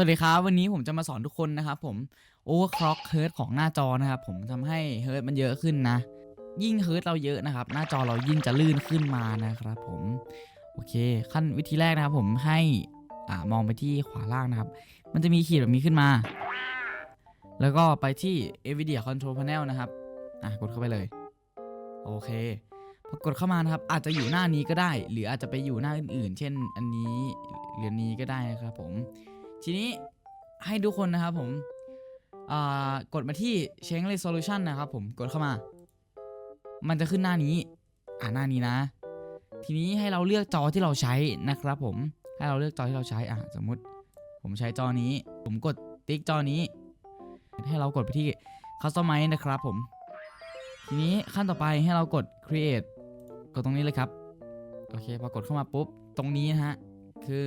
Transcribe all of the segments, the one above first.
สวัสดีครับ วันนี้ผมจะมาสอนทุกคนนะครับผม overclock hertz ของหน้าจอนะครับผมทำให้ hertz มันเยอะขึ้นนะ ยิ่ง hertz เราเยอะนะครับ หน้าจอเรายิ่งจะลื่นขึ้นมานะครับ ผมโอเค ขั้นวิธีแรกนะครับ ผมให้อ่ามองไปที่ขวาล่างนะครับ มันจะมีขีดแบบนี้ขึ้นมา แล้วก็ไปที่ NVIDIA Control Panel นะครับอะกดเข้าไปเลย โอเคพอกดเข้ามานะครับ อาจจะอยู่หน้านี้ก็ได้ หรืออาจจะไปอยู่หน้าอื่นๆเช่น อันนี้หรือนี้ก็ได้นะครับ ผม ทีนี้ให้ทุกคนนะครับผมกดมาที่ Change Resolution นะครับผมกดเข้ามา มันจะขึ้นหน้านี้ อ่าหน้านี้นะ ทีนี้ให้เราเลือกจอที่เราใช้นะครับผมให้เราเลือกจอที่เราใช้อะสมมุติ ผมใช้จอนี้ ผมกดติ๊กจอนี้ ให้เรากดไปที่ Customize นะครับผม ทีนี้ขั้นต่อไปให้เรากด Create กดตรงนี้เลยครับ โอเคพอกดเข้ามาปุ๊บ ตรงนี้นะฮะ คือ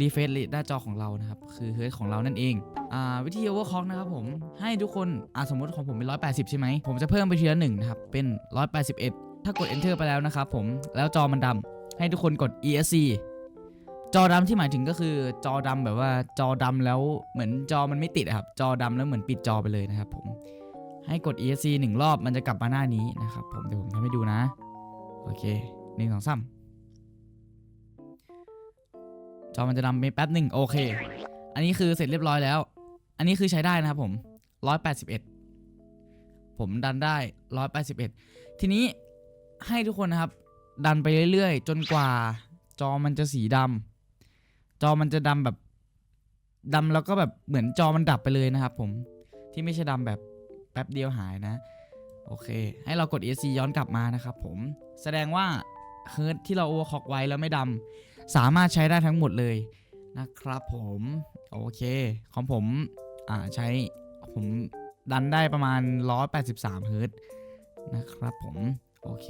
รีเฟรชหน้าจอของเรานะครับ คือเฮิร์ตของเรานั่นเองอ่าวิธี overclock นะครับผม ให้ทุกคนอ่าสมมติของผมเป็น 180 ใช่ไหม ผมจะเพิ่มไปทีละหนึ่งนะครับ เป็น 181 ถ้ากด enter ไปแล้วนะครับผมแล้วจอมันดำให้ทุกคนกด ESC จอดำที่หมายถึงก็คือจอดำแบบว่าจอดำแล้วเหมือนจอมันไม่ติดครับ จอดำแล้วเหมือนปิดจอไปเลยนะครับผมให้กด ESC หนึ่งรอบมันจะกลับมาหน้านี้นะครับผมเดี๋ยวผมทำให้ดูนะ โอเคหนึ่งสองสาม จอมันจะดำไปแป๊บหนึ่งโอเค อันนี้คือเสร็จเรียบร้อยแล้ว อันนี้คือใช้ได้นะครับผม181ผมดันได้181ทีนี้ให้ทุกคนนะครับ ดันไปเรื่อยๆ จนกว่า จอมันจะสีดำจอมันจะดำแบบดำแล้วก็แบบเหมือนจอมันดับไปเลยนะครับ ผมที่ไม่ใช่ดำแบบแป๊บเดียวหายนะ โอเค ให้เรากด ESC ย้อนกลับมานะครับผมแสดงว่าเฮิร์ตที่เราโอเวอร์คล็อกไว้แล้วไม่ดำ สามารถใช้ได้ทั้งหมดเลยนะครับผมโอเคของผมอ่าใช้ผมดันได้ประมาณ 183 เฮิร์ตนะครับผมโอเค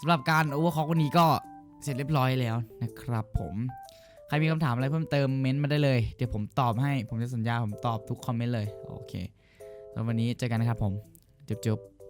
สำหรับการโอเวอร์คอกวันนี้ก็เสร็จเรียบร้อยแล้วนะครับผมใครมีคำถามอะไรเพิ่มเติมเม้นต์มาได้เลย เดี๋ยวผมตอบให้ผมจะสัญญาผมตอบทุกคอมเมนต์เลย โอเคแล้ววันนี้เจอกันนะครับผมจบๆ